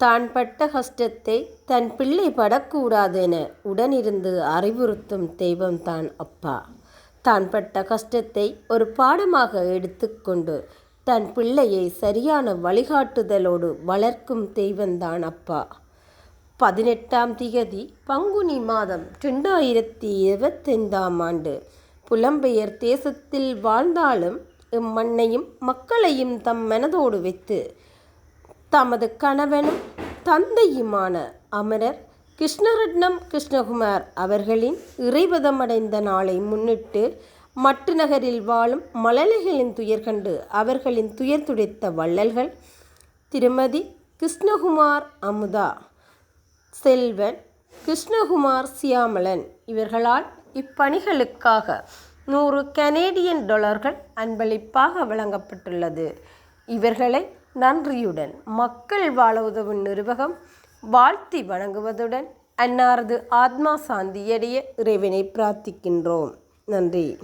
தான் பட்ட கஷ்டத்தை தன் பிள்ளை படக்கூடாதென உடனிருந்து அறிவுறுத்தும் தெய்வம்தான் அப்பா. தான் பட்ட கஷ்டத்தை ஒரு பாடமாக எடுத்துக்கொண்டு தன் பிள்ளையை சரியான வழிகாட்டுதலோடு வளர்க்கும் தெய்வந்தான் அப்பா. பதினெட்டாம் திகதி பங்குனி மாதம் ரெண்டாயிரத்தி இருபத்தைந்தாம் ஆண்டு புலம்பெயர் தேசத்தில் வாழ்ந்தாலும் இம்மண்ணையும் மக்களையும் தம் மனதோடு வைத்து தமது கணவனும் தந்தையுமான அமரர் கிருஷ்ணரட்னம் கிருஷ்ணகுமார் அவர்களின் இறைவதமடைந்த நாளை முன்னிட்டு மட்டு நகரில் வாழும் மழலைகளின் துயர் கண்டு அவர்களின் துயர் துடைத்த வள்ளல்கள் திருமதி கிருஷ்ணகுமார் அமுதா செல்வன் கிருஷ்ணகுமார் சியாமலன் இவர்களால் இப்பணிகளுக்காக நூறு கனேடியன் டாலர்கள் அன்பளிப்பாக வழங்கப்பட்டுள்ளது. இவர்களை நன்றியுடன் மக்கள் வாழ உதவும் நிர்வாகம் வாழ்த்தி வணங்குவதுடன் அன்னாரது ஆத்மா சாந்தியடைய இறைவனை பிரார்த்திக்கின்றோம். நன்றி.